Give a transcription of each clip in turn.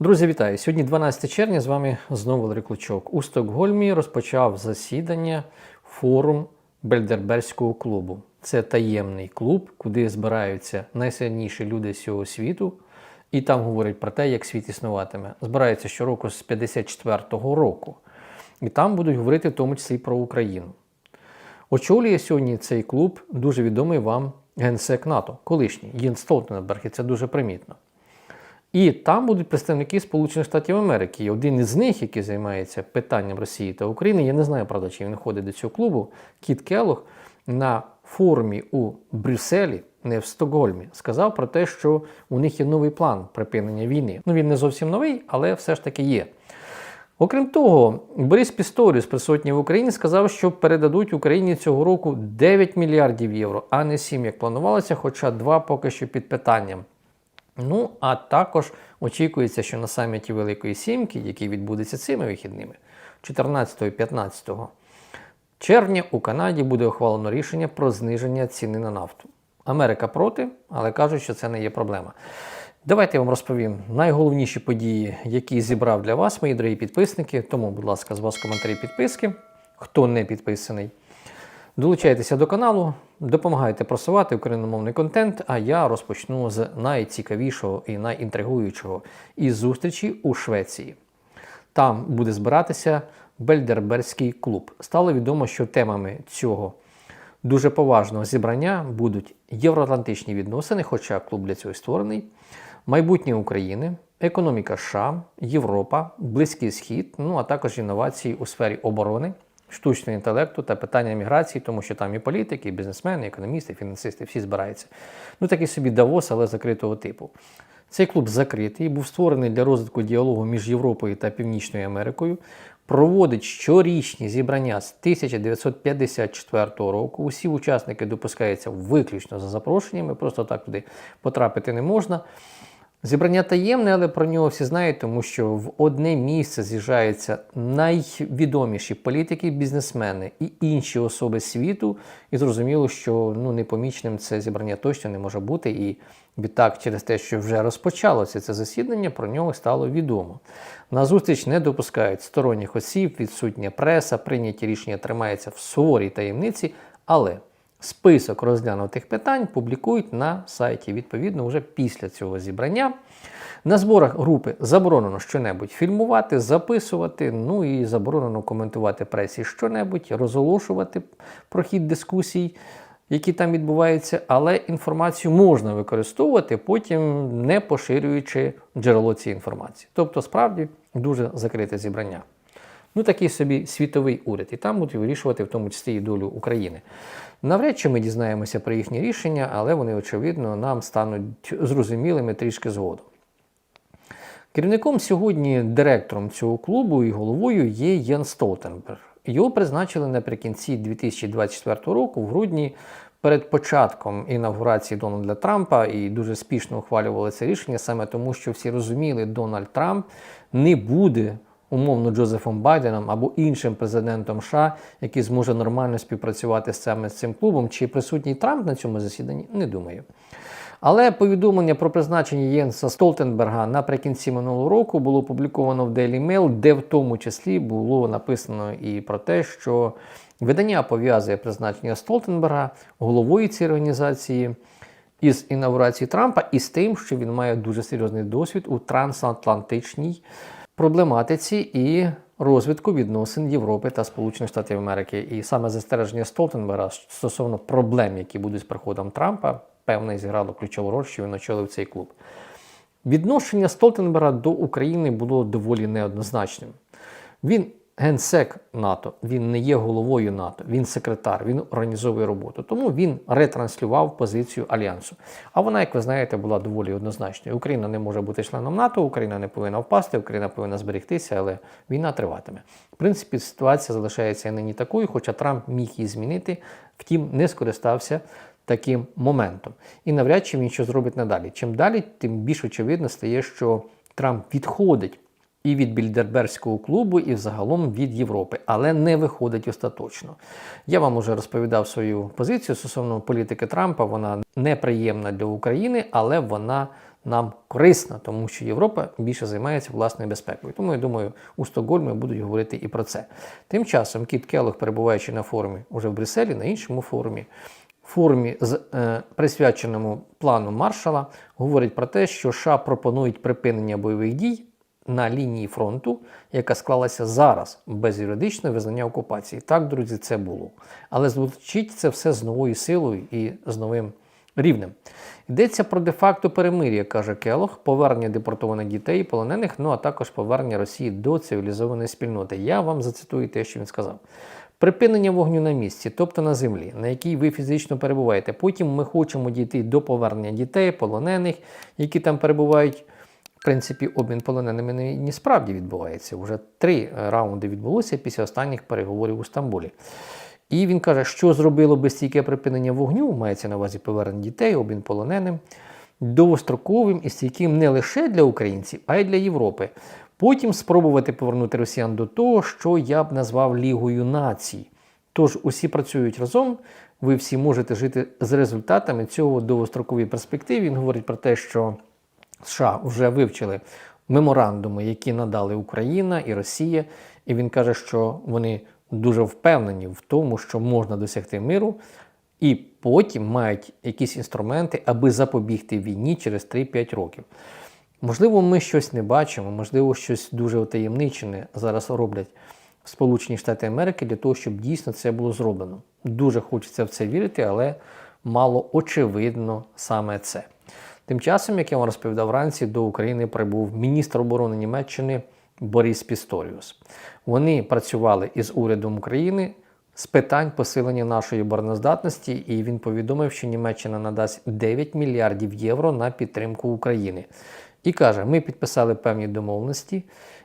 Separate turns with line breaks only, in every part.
Друзі, вітаю! Сьогодні 12 червня. З вами знову Валерій Клочок. У Стокгольмі розпочав засідання форум Бельдерберського клубу. Це таємний клуб, куди збираються найсильніші люди всього світу, і там говорять про те, як світ існуватиме. Збираються щороку з 54-го року. І там будуть говорити в тому числі про Україну. Очолює сьогодні цей клуб дуже відомий вам генсек НАТО, колишній Єн Столтенберг, і це дуже примітно. І там будуть представники Сполучених Штатів Америки. І один із них, який займається питанням Росії та України, я не знаю, правда, чи він ходить до цього клубу, Кіт Келлог, на форумі у Брюсселі, не в Стокгольмі, сказав про те, що у них є новий план припинення війни. Ну він не зовсім новий, але все ж таки є. Окрім того, Борис Пісторіус, присутній в Україні, сказав, що передадуть Україні цього року 9 мільярдів євро, а не 7, як планувалося, хоча 2 поки що під питанням. Ну, а також очікується, що на саміті Великої Сімки, який відбудеться цими вихідними, 14 і 15 червня у Канаді буде ухвалено рішення про зниження ціни на нафту. Америка проти, але кажуть, що це не є проблема. Давайте я вам розповім найголовніші події, які зібрав для вас, мої дорогі підписники. Тому, будь ласка, з вас коментарі підписки, хто не підписаний. Долучайтеся до каналу, допомагайте просувати україномовний контент, а я розпочну з найцікавішого і найінтригуючого із зустрічі у Швеції. Там буде збиратися Бельдерберський клуб. Стало відомо, що темами цього дуже поважного зібрання будуть євроатлантичні відносини, хоча клуб для цього створений, майбутнє України, економіка США, Європа, Близький Схід, ну а також інновації у сфері оборони штучного інтелекту та питання міграції, тому що там і політики, і бізнесмени, і економісти, і фінансисти, всі збираються. Ну такий собі Давос, але закритого типу. Цей клуб закритий, був створений для розвитку діалогу між Європою та Північною Америкою. Проводить щорічні зібрання з 1954 року. Усі учасники допускаються виключно за запрошеннями, просто так туди потрапити не можна. Зібрання таємне, але про нього всі знають, тому що в одне місце з'їжджаються найвідоміші політики, бізнесмени і інші особи світу. І зрозуміло, що ну, непомічним це зібрання точно не може бути. І відтак, через те, що вже розпочалося це засідання, про нього стало відомо. На зустріч не допускають сторонніх осіб, відсутня преса, прийняті рішення тримаються в суворій таємниці, але. Список розглянутих питань публікують на сайті, відповідно, вже після цього зібрання. На зборах групи заборонено щонебудь фільмувати, записувати, ну і заборонено коментувати пресі щонебудь, розголошувати про хід дискусій, які там відбуваються, але інформацію можна використовувати, потім не поширюючи джерело цієї інформації. Тобто, справді дуже закрите зібрання. Ну, такий собі світовий уряд, і там будуть вирішувати в тому числі і долю України. Навряд чи ми дізнаємося про їхні рішення, але вони, очевидно, нам стануть зрозумілими трішки згодом. Керівником сьогодні, директором цього клубу і головою є Єн Столтенберг. Його призначили наприкінці 2024 року, в грудні, перед початком інавгурації Дональда Трампа, і дуже спішно ухвалювали це рішення, саме тому, що всі розуміли, Дональд Трамп не буде умовно Джозефом Байденом або іншим президентом США, який зможе нормально співпрацювати саме з цим клубом. Чи присутній Трамп на цьому засіданні? Не думаю. Але повідомлення про призначення Єнса Столтенберга наприкінці минулого року було опубліковано в Daily Mail, де в тому числі було написано і про те, що видання пов'язує призначення Столтенберга головою цієї організації із інаугурації Трампа і з тим, що він має дуже серйозний досвід у трансатлантичній проблематиці і розвитку відносин Європи та Сполучених Штатів Америки. І саме застереження Столтенберга стосовно проблем, які будуть з приходом Трампа, певне зіграло ключову роль, що він очолив цей клуб. Відношення Столтенберга до України було доволі неоднозначним. Він генсек НАТО, він не є головою НАТО, він секретар, він організовує роботу. Тому він ретранслював позицію альянсу. А вона, як ви знаєте, була доволі однозначною. Україна не може бути членом НАТО, Україна не повинна впасти, Україна повинна зберегтися, але війна триватиме. В принципі, ситуація залишається нині такою, хоча Трамп міг її змінити, втім, не скористався. Таким моментом. І навряд чи він що зробить надалі. Чим далі, тим більш очевидно стає, що Трамп відходить і від Більдерберського клубу, і взагалом від Європи, але не виходить остаточно. Я вам уже розповідав свою позицію стосовно політики Трампа. Вона неприємна для України, але вона нам корисно, тому що Європа більше займається власною безпекою. Тому я думаю, у Стокгольмі будуть говорити і про це. Тим часом Кіт Келлог, перебуваючи на форумі уже в Брюсселі, на іншому форумі, форумі, з, е, присвяченому плану Маршала, говорить про те, що США пропонують припинення бойових дій на лінії фронту, яка склалася зараз без юридичного визнання окупації. Так, друзі, це було. Але звучить це все з новою силою і з новим рівнем. Йдеться про де-факто перемир'я, каже Келох, повернення депортованих дітей і полонених, ну а також повернення Росії до цивілізованої спільноти. Я вам зацитую те, що він сказав. Припинення вогню на місці, тобто на землі, на якій ви фізично перебуваєте. Потім ми хочемо дійти до повернення дітей, полонених, які там перебувають. В принципі, обмін полоненими не, справді відбувається. Уже три раунди відбулося після останніх переговорів у Стамбулі. І він каже, що зробило би стійке припинення вогню, мається на увазі повернення дітей, обмін полоненим, довгостроковим і стійким не лише для українців, а й для Європи. Потім спробувати повернути росіян до того, що я б назвав Лігою націй. Тож усі працюють разом, ви всі можете жити з результатами цього довгострокової перспективи. Він говорить про те, що США вже вивчили меморандуми, які надали Україна і Росія, і він каже, що вони дуже впевнені в тому, що можна досягти миру, і потім мають якісь інструменти, аби запобігти війні через 3-5 років. Можливо, ми щось не бачимо, можливо, щось дуже утаємничене зараз роблять Сполучені Штати Америки для того, щоб дійсно це було зроблено. Дуже хочеться в це вірити, але мало очевидно саме це. Тим часом, як я вам розповідав вранці, до України прибув міністр оборони Німеччини Борис Пісторіус. Вони працювали із урядом України з питань посилення нашої обороноздатності, і він повідомив, що Німеччина надасть 9 мільярдів євро на підтримку України. І каже: ми підписали певні домовленості,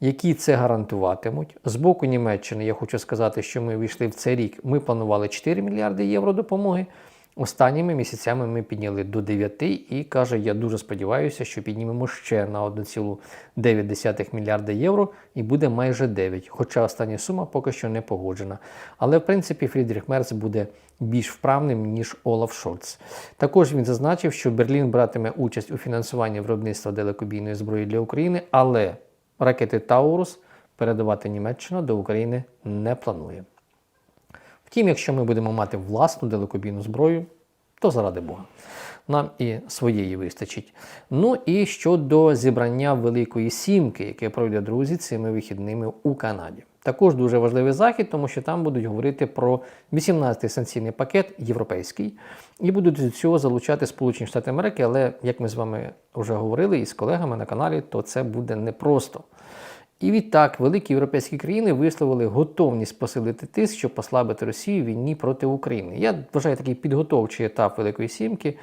які це гарантуватимуть. З боку Німеччини я хочу сказати, що ми війшли в цей рік. Ми планували 4 мільярди євро допомоги. Останніми місяцями ми підняли до 9 і каже, я дуже сподіваюся, що піднімемо ще на 1,9 мільярда євро і буде майже 9, хоча остання сума поки що не погоджена. Але в принципі Фрідріх Мерц буде більш вправним, ніж Олаф Шольц. Також він зазначив, що Берлін братиме участь у фінансуванні виробництва далекобійної зброї для України, але ракети Таурус передавати Німеччина до України не планує. Втім, якщо ми будемо мати власну далекобійну зброю, то заради Бога. Нам і своєї вистачить. Ну і щодо зібрання Великої Сімки, яке пройде друзі цими вихідними у Канаді. Також дуже важливий захід, тому що там будуть говорити про 18-й санкційний пакет європейський, і будуть до цього залучати Сполучені Штати Америки. Але як ми з вами вже говорили із колегами на каналі, то це буде непросто. І відтак великі європейські країни висловили готовність посилити тиск, щоб послабити Росію в війні проти України. Я вважаю такий підготовчий етап Великої Сімки.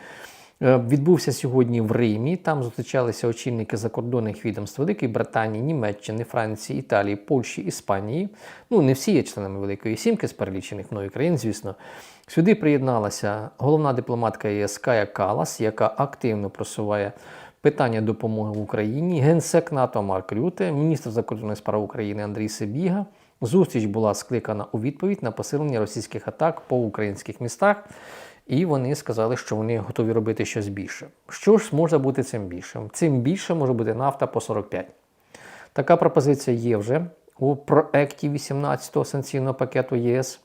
е, Відбувся сьогодні в Римі. Там зустрічалися очільники закордонних відомств Великої Британії, Німеччини, Франції, Італії, Польщі, Іспанії. Ну, не всі є членами Великої Сімки з перелічених мною країн, звісно. Сюди приєдналася головна дипломатка ЄС Кая Калас, яка активно просуває питання допомоги в Україні, генсек НАТО Марк Рюте, міністр закордонних справ України Андрій Сибіга. Зустріч була скликана у відповідь на посилення російських атак по українських містах, і вони сказали, що вони готові робити щось більше. Що ж може бути цим більшим? Цим більше може бути нафта по 45. Така пропозиція є вже у проекті 18-го санкційного пакету ЄС.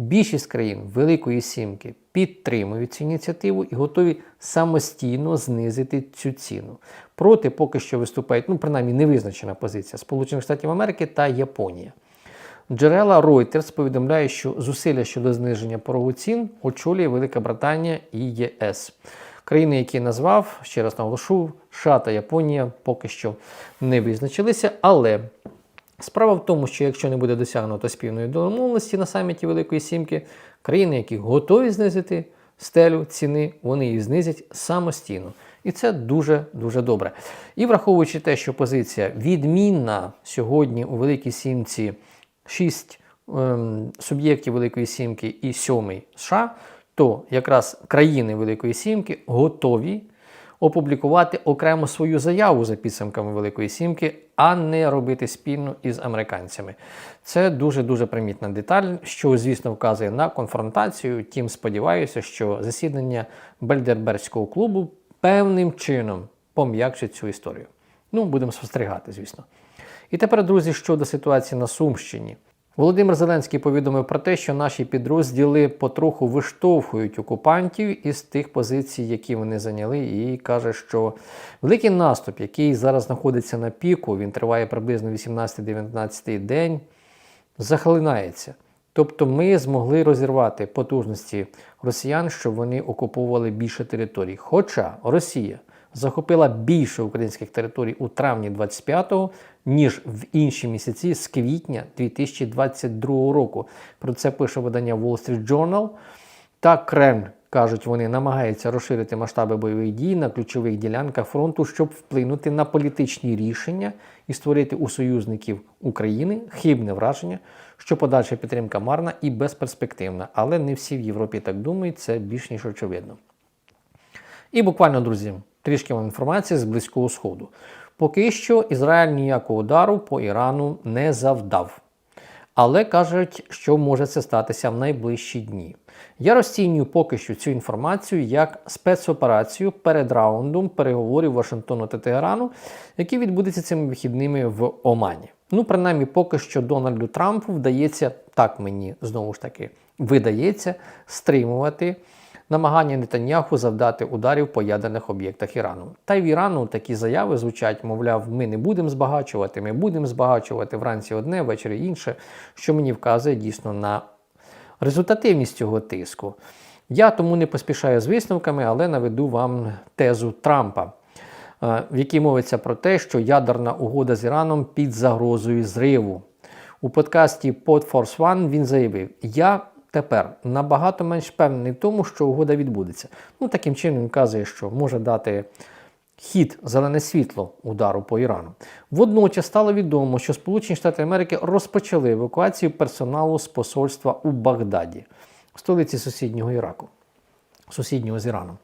Більшість країн Великої Сімки підтримують цю ініціативу і готові самостійно знизити цю ціну. Проти поки що виступають, ну принаймні невизначена позиція Сполучених Штатів Америки та Японія. Джерела Reuters повідомляють, що зусилля щодо зниження порогу цін очолює Велика Британія і ЄС. Країни, які назвав, ще раз наголошу, США та Японія поки що не визначилися, але Справа в тому, що якщо не буде досягнуто спільної домовленості на саміті Великої Сімки, країни, які готові знизити стелю ціни, вони її знизять самостійно. І це дуже-дуже добре. І враховуючи те, що позиція відмінна сьогодні у Великій Сімці 6 ем, суб'єктів Великої Сімки і 7 США, то якраз країни Великої Сімки готові опублікувати окремо свою заяву за підсумками Великої Сімки, а не робити спільно із американцями. Це дуже-дуже примітна деталь, що, звісно, вказує на конфронтацію. Тім сподіваюся, що засідання Бельдерберського клубу певним чином пом'якшить цю історію. Ну, будемо спостерігати, звісно. І тепер, друзі, щодо ситуації на Сумщині. Володимир Зеленський повідомив про те, що наші підрозділи потроху виштовхують окупантів із тих позицій, які вони зайняли, і каже, що великий наступ, який зараз знаходиться на піку, він триває приблизно 18-19 день, захлинається. Тобто ми змогли розірвати потужності росіян, щоб вони окуповували більше територій. Хоча Росія захопила більше українських територій у травні 25-го, ніж в інші місяці з квітня 2022 року. Про це пише видання Wall Street Journal. Та Кремль, кажуть вони, намагається розширити масштаби бойових дій на ключових ділянках фронту, щоб вплинути на політичні рішення і створити у союзників України хибне враження, що подальша підтримка марна і безперспективна. Але не всі в Європі так думають, це більш ніж очевидно. І буквально, друзі, трішки вам інформації з Близького Сходу. Поки що Ізраїль ніякого удару по Ірану не завдав. Але кажуть, що може це статися в найближчі дні. Я розцінюю поки що цю інформацію як спецоперацію перед раундом переговорів Вашингтону та Тегерану, які відбудуться цими вихідними в Омані. Ну, принаймні, поки що Дональду Трампу вдається, так мені знову ж таки видається, стримувати намагання Нетаньяху завдати ударів по ядерних об'єктах Ірану. Та й в Ірану такі заяви звучать, мовляв, ми не будемо збагачувати, ми будемо збагачувати вранці одне, ввечері інше, що мені вказує дійсно на результативність цього тиску. Я тому не поспішаю з висновками, але наведу вам тезу Трампа, е, в якій мовиться про те, що ядерна угода з Іраном під загрозою зриву. У подкасті Pod Force One він заявив: Я тепер набагато менш впевнений в тому, що угода відбудеться. Ну, таким чином він вказує, що може дати хід зелене світло удару по Ірану. Водночас стало відомо, що Сполучені Штати Америки розпочали евакуацію персоналу з посольства у Багдаді, столиці сусіднього Іраку, сусіднього з Іраном.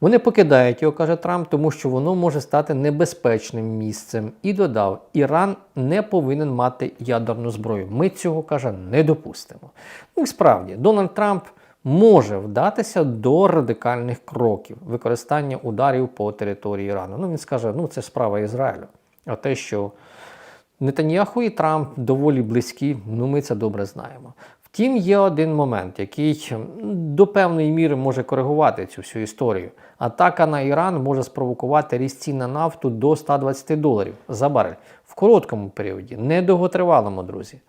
Вони покидають його, каже Трамп, тому що воно може стати небезпечним місцем. І додав, Іран не повинен мати ядерну зброю. Ми цього каже не допустимо. Ну і справді, Дональд Трамп може вдатися до радикальних кроків використання ударів по території Ірану. Ну він скаже, ну це справа Ізраїлю. А те, що Нетаньяху і Трамп доволі близькі, ну ми це добре знаємо. Втім, є один момент, який до певної міри може коригувати цю всю історію. Атака на Іран може спровокувати ріст цін на нафту до 120 доларів за барель в короткому періоді, недовготривалому, друзі.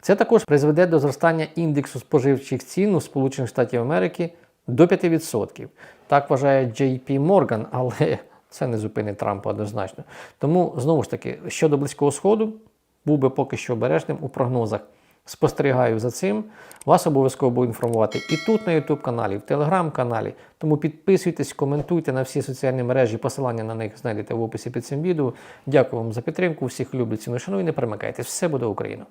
Це також призведе до зростання індексу споживчих цін у Сполучених Штатів Америки до 5%. Так вважає JP Morgan, але це не зупинить Трампа однозначно. Тому, знову ж таки, щодо Близького Сходу, був би поки що обережним у прогнозах. Спостерігаю за цим. Вас обов'язково буду інформувати і тут на YouTube каналі, і в телеграм-каналі. Тому підписуйтесь, коментуйте на всі соціальні мережі. Посилання на них знайдете в описі під цим відео. Дякую вам за підтримку. Всіх люблю, ціну шану і Не перемикайтесь. Все буде Україна!